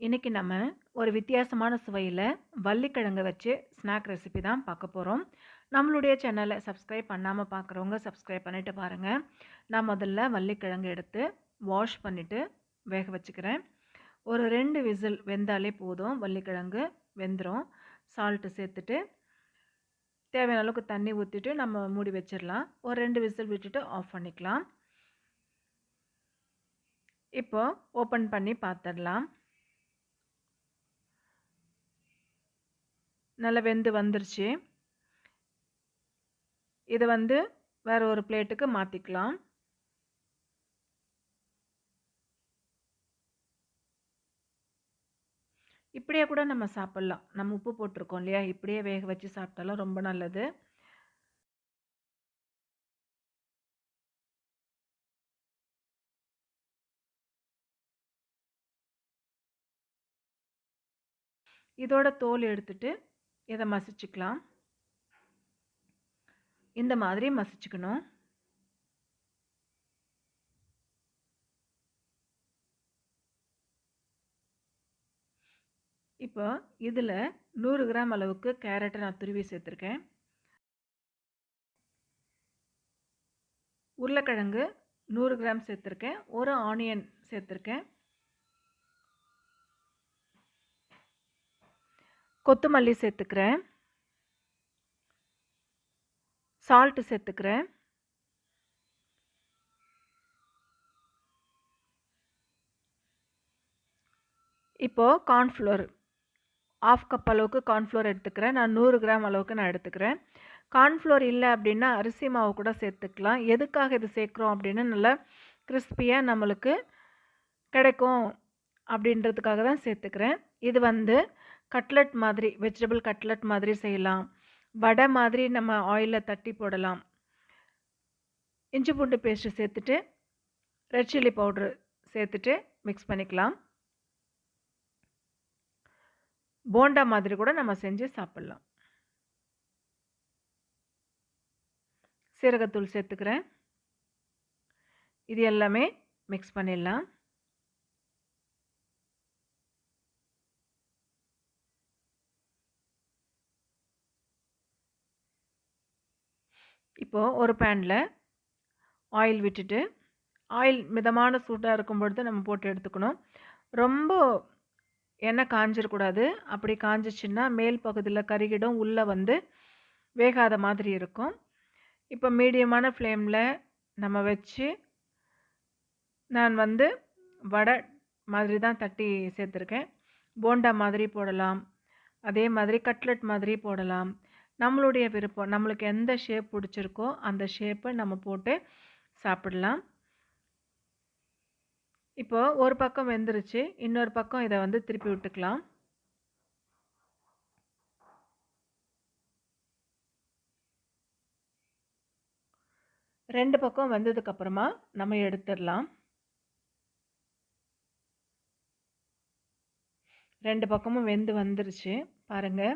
இன்றைக்கி நம்ம ஒரு வித்தியாசமான சுவையில் வள்ளிக்கிழங்கு வச்சு ஸ்நாக் ரெசிபி தான் பார்க்க போகிறோம் நம்மளுடைய சேனலை சப்ஸ்கிரைப் பண்ணாமல் பார்க்குறவங்க சப்ஸ்கிரைப் பண்ணிவிட்டு பாருங்கள் நான் முதல்ல வள்ளிக்கிழங்கு எடுத்து வாஷ் பண்ணிவிட்டு வேக வச்சுக்கிறேன். ஒரு ரெண்டு விசில் வெந்தாலே போதும். வள்ளிக்கிழங்கு வெந்துடும் சால்ட்டு சேர்த்துட்டு தேவையான அளவுக்கு தண்ணி ஊற்றிட்டு நம்ம மூடி வச்சிடலாம். ஒரு ரெண்டு விசில் விட்டுட்டு ஆஃப் பண்ணிக்கலாம். இப்போ ஓப்பன் பண்ணி பார்த்துடலாம். நல்லா வெந்து வந்துருச்சு. இதை வந்து வேறு ஒரு பிளேட்டுக்கு மாற்றிக்கலாம் இப்படியே கூட நம்ம சாப்பிட்லாம். நம்ம உப்பு போட்டிருக்கோம் இல்லையா? இப்படியே வேக வச்சு சாப்பிட்டாலும் ரொம்ப நல்லது. இதோட தோல் எடுத்துட்டு இதை மசிச்சுக்கலாம்? இந்த மாதிரி மசிச்சுக்கணும். இப்போ இதில் நூறு கிராம் அளவுக்கு கேரட்டை நான் துருவி சேர்த்துருக்கேன். உருளைக்கிழங்கு நூறு கிராம் சேர்த்துருக்கேன். ஒரு ஆனியன் சேர்த்துருக்கேன். கொத்தமல்லி சேர்த்துக்கிறேன். சால்ட்டு சேர்த்துக்கிறேன். இப்போது கார்ன்ஃப்ளோர் ஆஃப் கப் அளவுக்கு கார்ன்ஃப்ளோர் எடுத்துக்கிறேன். நான் நூறு கிராம் அளவுக்கு நான் எடுத்துக்கிறேன். கார்ன்ஃப்ளோர் இல்லை அப்படின்னா அரிசி மாவு கூட சேர்த்துக்கலாம். எதுக்காக இது சேர்க்குறோம் அப்படின்னு நல்லா கிறிஸ்பியாக நம்மளுக்கு கிடைக்கும் அப்படின்றதுக்காக தான் சேர்த்துக்கிறேன். இது வந்து கட்லட் மாதிரி வெஜிடபிள் கட்லட் மாதிரி செய்யலாம். வடை மாதிரி நம்ம ஆயிலில் தட்டி போடலாம். இஞ்சி பூண்டு பேஸ்ட்டு சேர்த்துட்டு ரெட் சில்லி பவுட்ரு சேர்த்துட்டு மிக்ஸ் பண்ணிக்கலாம். போண்டா மாதிரி கூட நம்ம செஞ்சு சாப்பிட்லாம். சீரகத்தூள் சேர்த்துக்கிறேன். இது எல்லாமே மிக்ஸ் பண்ணிடலாம். இப்போது ஒரு பேனில் ஆயில் விட்டுட்டு ஆயில் மிதமான சூட்டாக இருக்கும் பொழுது நம்ம போட்டு எடுத்துக்கணும். ரொம்ப எண்ணெய் காஞ்சிடக்கூடாது அப்படி காஞ்சிச்சின்னா மேல் பகுதியில் கருகிடும் உள்ளே வந்து வேகாத மாதிரி இருக்கும். இப்போ மீடியமான ஃப்ளேமில் நம்ம வச்சு நான் வந்து வடை மாதிரி தான் தட்டி சேர்த்துருக்கேன். போண்டா மாதிரி போடலாம். அதே மாதிரி கட்லெட் மாதிரி போடலாம். நம்மளுடைய விருப்பம். நம்மளுக்கு எந்த ஷேப் பிடிச்சிருக்கோ அந்த ஷேப்பை நம்ம போட்டு சாப்பிடலாம். இப்போ ஒரு பக்கம் வெந்துருச்சு. இன்னொரு பக்கம் இதை வந்து திருப்பி விட்டுக்கலாம். ரெண்டு பக்கம் வெந்ததுக்கப்புறமா நம்ம எடுத்துடலாம். ரெண்டு பக்கமும் வெந்து வந்துருச்சு. பாருங்கள்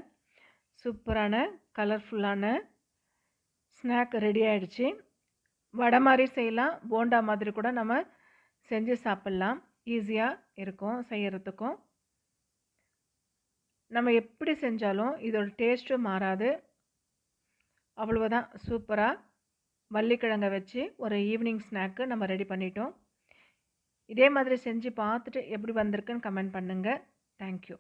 சூப்பரான கலர்ஃபுல்லான ஸ்நாக் ரெடி ஆகிடுச்சு வடை மாதிரி செய்யலாம். போண்டா மாதிரி கூட நம்ம செஞ்சு சாப்பிட்லாம். ஈஸியாக இருக்கும் செய்கிறதுக்கும் நம்ம எப்படி செஞ்சாலும் இதோட டேஸ்ட்டும் மாறாது. அவ்வளவுதான். சூப்பராக வள்ளிக்கிழங்க வச்சு ஒரு ஈவினிங் ஸ்நாக்கு நம்ம ரெடி பண்ணிட்டோம். இதே மாதிரி செஞ்சு பார்த்துட்டு எப்படி வந்திருக்குன்னு கமெண்ட் பண்ணுங்கள் தேங்க்யூ